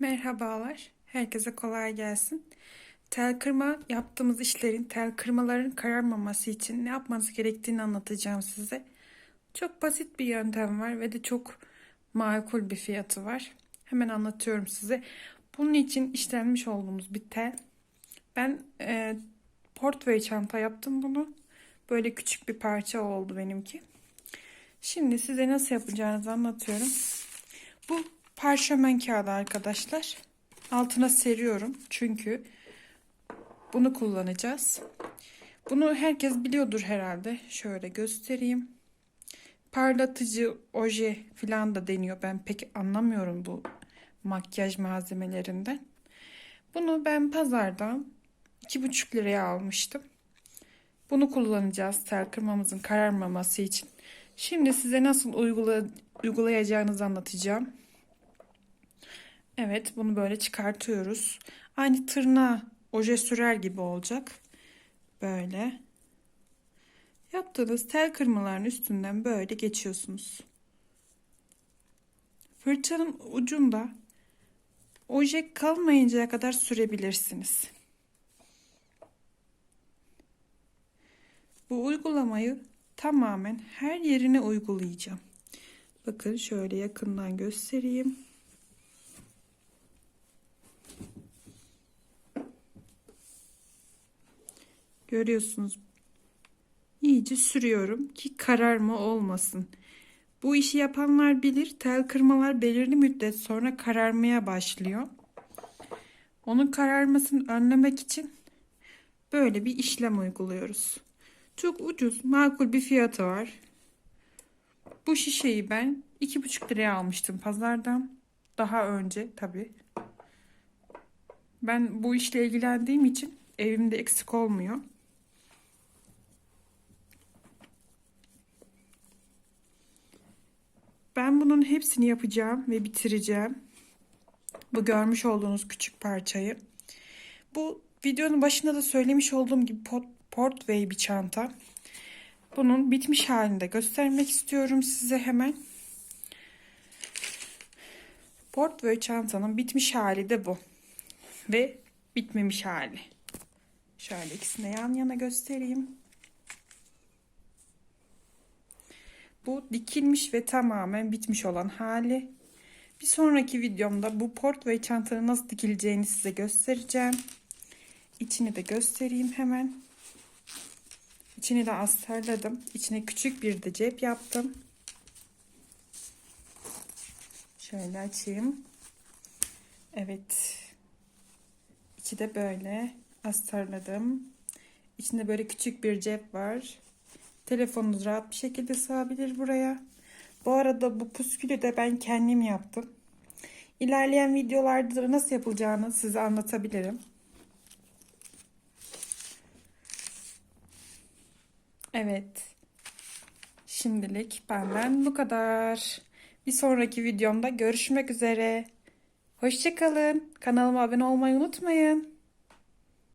Merhabalar. Herkese kolay gelsin. Tel kırma yaptığımız işlerin, tel kırmaların kararmaması için ne yapmanız gerektiğini anlatacağım size. Çok basit bir yöntem var ve de çok makul bir fiyatı var. Hemen anlatıyorum size. Bunun için işlenmiş olduğumuz bir tel. Ben e, portföy çanta yaptım bunu. Böyle küçük bir parça oldu benimki. Şimdi size nasıl yapacağınızı anlatıyorum. Parşömen kağıdı arkadaşlar. Altına seriyorum çünkü bunu kullanacağız. Bunu herkes biliyordur herhalde. Şöyle göstereyim. Parlatıcı oje falan da deniyor. Ben pek anlamıyorum bu makyaj malzemelerinden. Bunu ben pazardan 2,5 liraya almıştım. Bunu kullanacağız tel kırmamızın kararmaması için. Şimdi size nasıl uygula uygulayacağınızı anlatacağım. Evet bunu böyle çıkartıyoruz. Aynı tırnağa oje sürer gibi olacak. Böyle. Yaptığınız tel kırmaların üstünden böyle geçiyorsunuz. Fırçanın ucunda oje kalmayıncaya kadar sürebilirsiniz. Bu uygulamayı tamamen her yerine uygulayacağım. Bakın şöyle yakından göstereyim. Görüyorsunuz. İyice sürüyorum ki kararma olmasın. Bu işi yapanlar bilir. Tel kırmalar belirli müddet sonra kararmaya başlıyor. Onun kararmasını önlemek için böyle bir işlem uyguluyoruz. Çok ucuz, makul bir fiyatı var. Bu şişeyi ben 2,5 liraya almıştım pazardan. Daha önce tabii. Ben bu işle ilgilendiğim için evimde eksik olmuyor. Ben bunun hepsini yapacağım ve bitireceğim. Bu görmüş olduğunuz küçük parçayı. Bu videonun başında da söylemiş olduğum gibi pot, portway bir çanta. Bunun bitmiş halini de göstermek istiyorum size hemen. Portway çantanın bitmiş hali de bu. Ve bitmemiş hali. Şöyle ikisini yan yana göstereyim. Bu dikilmiş ve tamamen bitmiş olan hali. Bir sonraki videomda bu portway çantanın nasıl dikileceğini size göstereceğim. İçini de göstereyim hemen. İçini de astarladım. İçine küçük bir de cep yaptım. Şöyle açayım. Evet. İçi de böyle astarladım. İçinde böyle küçük bir cep var. Telefonunuz rahat bir şekilde sığabilir buraya. Bu arada bu püskülü de ben kendim yaptım. İlerleyen videolarda nasıl yapılacağını size anlatabilirim. Evet. Şimdilik benden bu kadar. Bir sonraki videomda görüşmek üzere. Hoşçakalın. Kanalıma abone olmayı unutmayın.